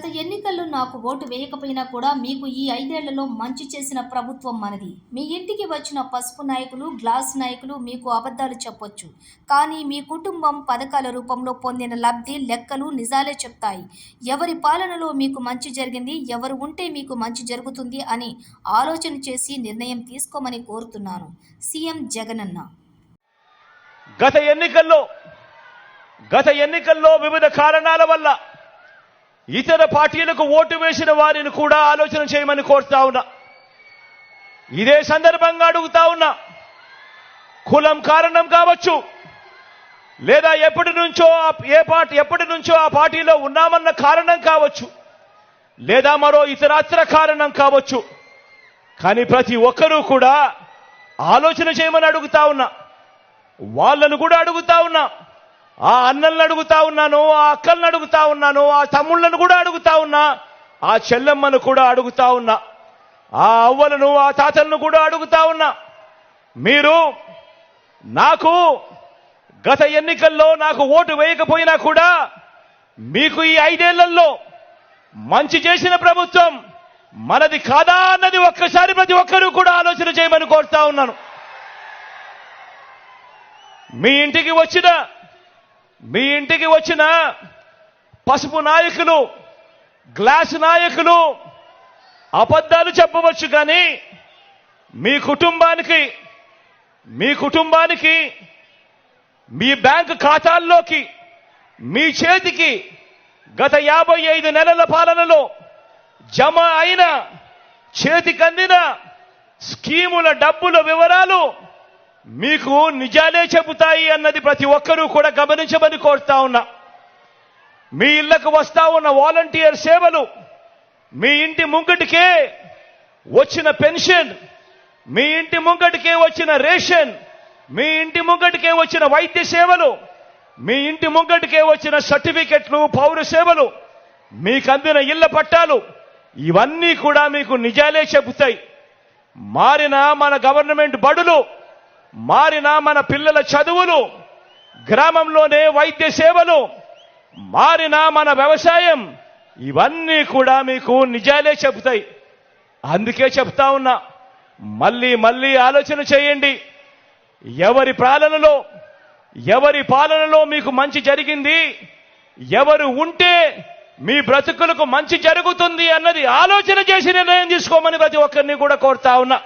గత ఎన్నికల్లో నాకు ఓటు వేయకపోయినా కూడా మీకు ఈ ఐదేళ్ళలో మంచి చేసిన ప్రభుత్వం మనది. మీ ఇంటికి వచ్చిన పసుపు నాయకులు గ్లాస్ నాయకులు మీకు అబద్ధాలు చెప్పొచ్చు. కానీ మీ కుటుంబం పథకాల రూపంలో పొందిన లబ్ధి లెక్కలు నిజాలే చెప్తాయి. ఎవరి పాలనలో మీకు మంచి జరిగింది ఎవరు ఉంటే మీకు మంచి జరుగుతుంది అని ఆలోచన చేసి నిర్ణయం తీసుకోమని కోరుతున్నాను. సీఎం జగనన్న. గత ఎన్నికల్లో గత ఎన్నికల్లో వివిధ కారణాల వల్ల ఇతర పార్టీలకు ఓటు వేసిన వారిని కూడా ఆలోచన చేయమని కోరుతా ఉన్నా. ఇదే సందర్భంగా అడుగుతా ఉన్నా. కులం కారణం కావచ్చు. లేదా ఎప్పటి నుంచో ఏ పార్టీ ఎప్పటి నుంచో ఆ పార్టీలో ఉన్నామన్న కారణం కావచ్చు. లేదా మరో ఇతరత్ర కారణం కావచ్చు. కానీ ప్రతి ఒక్కరూ కూడా ఆలోచన చేయమని అడుగుతా ఉన్నా. వాళ్ళను కూడా అడుగుతా ఉన్నా. ఆ అన్నల్ని అడుగుతా ఉన్నాను ఆ అక్కల్ని అడుగుతా ఉన్నాను ఆ తమ్ముళ్ళను కూడా అడుగుతా ఉన్నా ఆ చెల్లెమ్మను కూడా అడుగుతా ఉన్నా ఆ అవ్వలను ఆ తాతలను కూడా అడుగుతా ఉన్నా. మీరు నాకు గత ఎన్నికల్లో నాకు ఓటు వేయకపోయినా కూడా మీకు ఈ ఐదేళ్ళలో మంచి చేసిన ప్రభుత్వం మనది కాదా అన్నది ఒక్కసారి ప్రతి ఒక్కరూ కూడా ఆలోచన చేయమని కోరుతా ఉన్నాను. మీ ఇంటికి వచ్చిన మీ ఇంటికి వచ్చిన పసుపు నాయకులు గ్లాస్ నాయకులు అబద్ధాలు చెప్పవచ్చు కానీ మీ కుటుంబానికి మీ కుటుంబానికి మీ బ్యాంకు ఖాతాల్లోకి మీ చేతికి గత యాభై ఐదు నెలల పాలనలో జమ అయిన చేతికి అందిన స్కీముల డబ్బుల వివరాలు మీకు నిజాలే చెబుతాయి అన్నది ప్రతి ఒక్కరూ కూడా గమనించమని కోరుతా ఉన్నా. మీ ఇళ్ళకు వస్తా ఉన్న వాలంటీర్ సేవలు మీ ఇంటి ముంగటికే వచ్చిన పెన్షన్ మీ ఇంటి ముంగటికే వచ్చిన రేషన్ మీ ఇంటి ముంగటికే వచ్చిన వైద్య సేవలు మీ ఇంటి ముంగటికే వచ్చిన సర్టిఫికెట్లు పౌర సేవలు మీకు అందిన ఇళ్ళ పట్టాలు ఇవన్నీ కూడా మీకు నిజాలే చెబుతాయి. మారిన మన గవర్నమెంట్ బడులు మారిన మన పిల్లల చదువులు గ్రామంలోనే వైద్య సేవలు మారిన మన వ్యవసాయం ఇవన్నీ కూడా మీకు నిజాలే చెబుతాయి. అందుకే చెప్తా ఉన్నా మళ్ళీ మళ్ళీ ఆలోచన చేయండి. ఎవరి పాలనలో ఎవరి పాలనలో మీకు మంచి జరిగింది ఎవరు ఉంటే మీ బ్రతుకులకు మంచి జరుగుతుంది అన్నది ఆలోచన చేసి నిర్ణయం తీసుకోమని ప్రతి ఒక్కరిని కూడా కోరుతా ఉన్నా.